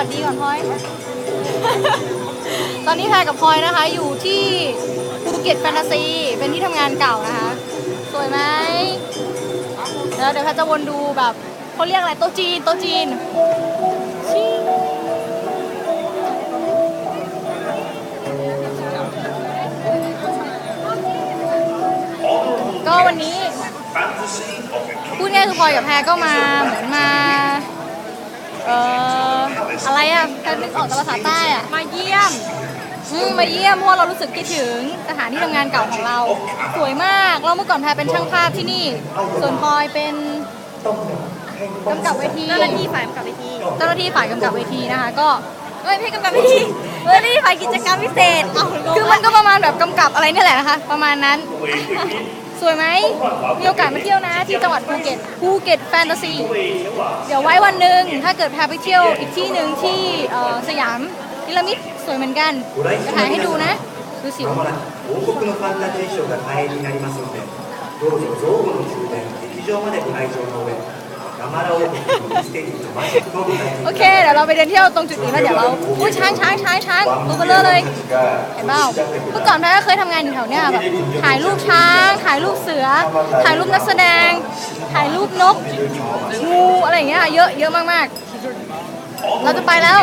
วัสดีก่อนพลอย ตอนนี้แพรกับพลอยนะคะ อยู่ที่ภูเก็ตแฟนตาซี เป็นที่ทำงานเก่านะคะ สวยไหมแล้วเดี๋ยวแพรจะวนดูแบบเขาเรียกอะไรโต๊ะจีนโต๊ะจีนชิก็วันนี้พูดง่ายคือพลอยกับแพรก็มาเหมือนมา เออ อะไรอะแพรนึกออกแต่ภาษาใต้อะ มาเยี่ยมอืมมาเยี่ยมเพราะว่าเรารู้สึกคิดถึงสถานที่ทำงานเก่าของเรา สวยมาก เราเมื่อก่อนแพรเป็นช่างภาพที่นี่ ส่วนพลอยเป็นกำกับเวทีเจ้าหน้าที่ฝ่ายกำกับเวทีเจ้าหน้าที่ฝ่ายกำกับเวทีนะคะ ก็เอ้ยไม่ใช่กำกับเวทีเจ้าหน้าที่ฝ่ายกิจกรรมพิเศษ คือมันก็ประมาณแบบกำกับอะไรเนี่ยแหละนะคะ ประมาณนั้น สวยไหมมีโอกาสมาเที่ยวนะที่จังหวัดภูเก็ตภูเก็ตแฟนตาซี เดี๋ยวไว้วันหนึ่งถ้าเกิดพาไปเที่ยวอีกที่หนึ่งที่เอ่อสยามพีระมิดสวยเหมือนกันจะถ่ายให้ดูนะ ดูสิ まもなく王国のファンタジーショーが開演になりますのでどうぞ造語の宮殿劇場までご来場の上 まらをステージに飛ばして飛ぶโอเคเดี๋ยวเราไปเดินเที่ยวตรงจุดนี้แล้วเดี๋ยวเราอุ้ยช้างช้างช้างช้างตัวเบลอเลยเห็นเปล่าเมื่อก่อนแพรก็เคยทำงานอยู่แถวเนี้ยแบบถ่ายรูปช้างถ่ายรูปเสือ ถ่ายรูปนักแสดง ถ่ายรูปนกงูอะไรอย่างเงี้ยเยอะเยอะมากๆ เราจะไปแล้ว